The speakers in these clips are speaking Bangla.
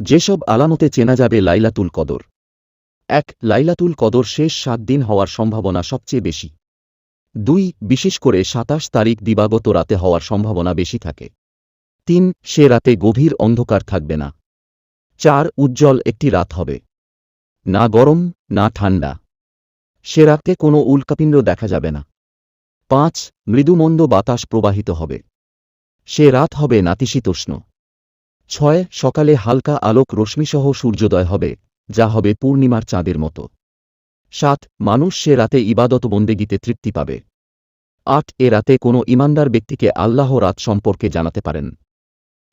যেসব আলামতে চেনা যাবে লাইলাতুল কদর। এক, লাইলাতুল কদর শেষ সাত দিন হওয়ার সম্ভাবনা সবচেয়ে বেশি। দুই, বিশেষ করে সাতাশ তারিখ দিবাগত রাতে হওয়ার সম্ভাবনা বেশি থাকে। তিন, সে রাতে গভীর অন্ধকার থাকবে না। চার, উজ্জ্বল একটি রাত হবে। না গরম, না ঠান্ডা। সে রাতে কোনো উল্কাপিণ্ড দেখা যাবে না। পাঁচ, মৃদুমন্দ বাতাস প্রবাহিত হবে। সে রাত হবে নাতিশীতোষ্ণ। ছয়, সকালে হালকা আলোক রশ্মিসহ সূর্যোদয় হবে, যা হবে পূর্ণিমার চাঁদের মতো। সাত, মানুষ সে রাতে ইবাদত বন্দেগীতে তৃপ্তি পাবে। আট, এ রাতে কোনো ইমানদার ব্যক্তিকে আল্লাহ রাত সম্পর্কে জানাতে পারেন।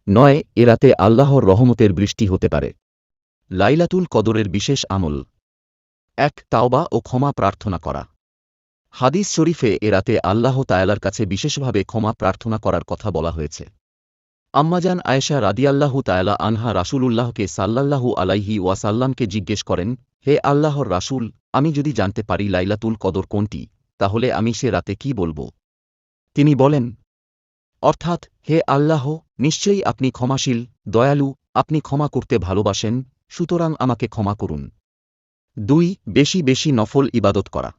নয়, এ রাতে আল্লাহর রহমতের বৃষ্টি হতে পারে। লাইলাতুল কদরের বিশেষ আমল। এক, তাওবা ও ক্ষমা প্রার্থনা করা। হাদিস শরীফে এ রাতে আল্লাহ তায়ালার কাছে বিশেষভাবে ক্ষমা প্রার্থনা করার কথা বলা হয়েছে। আম্মাজান আয়েশা রাদিয়াল্লাহু তায়ালা আনহা রাসূলুল্লাহকে সাল্লাল্লাহু আলাইহি ওয়াসাল্লামকে জিজ্ঞেস করেন, হে আল্লাহর রাসূল, আমি যদি জানতে পারি লাইলাতুল কদর কোনটি, তাহলে আমি সে রাতে কি বলব? তিনি বলেন, অর্থাৎ, হে আল্লাহ, নিশ্চয়ই আপনি ক্ষমাশীল, দয়ালু, আপনি ক্ষমা করতে ভালোবাসেন, সুতরাং আমাকে ক্ষমা করুন। দুই, বেশি বেশি নফল ইবাদত করা।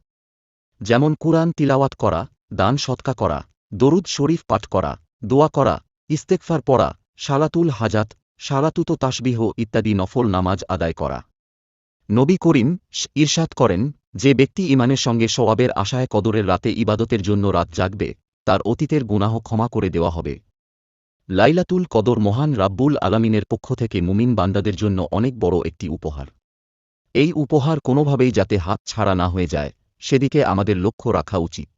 যেমন কুরআন তিলাওয়াত করা, দান সৎকা করা, দরুদ শরীফ পাঠ করা, দোয়া করা ইস্তেকফার পড়া, সালাতুল হাজাত সালাতুত তাসবিহ ইত্যাদি নফল নামাজ আদায় করা। নবী করিম ঈর্ষাদ করেন, যে ব্যক্তি ইমানের সঙ্গে সওয়াবের আশায় কদরের রাতে ইবাদতের জন্য রাত জাগবে, তার অতীতের গুনাহ ক্ষমা করে দেওয়া হবে। লাইলাতুল কদর মহান রাব্বুল আলামিনের পক্ষ থেকে মুমিন বান্দাদের জন্য অনেক বড় একটি উপহার। এই উপহার কোনোভাবেই যাতে হাত ছাড়া না হয়ে যায়, সেদিকে আমাদের লক্ষ্য রাখা উচিত।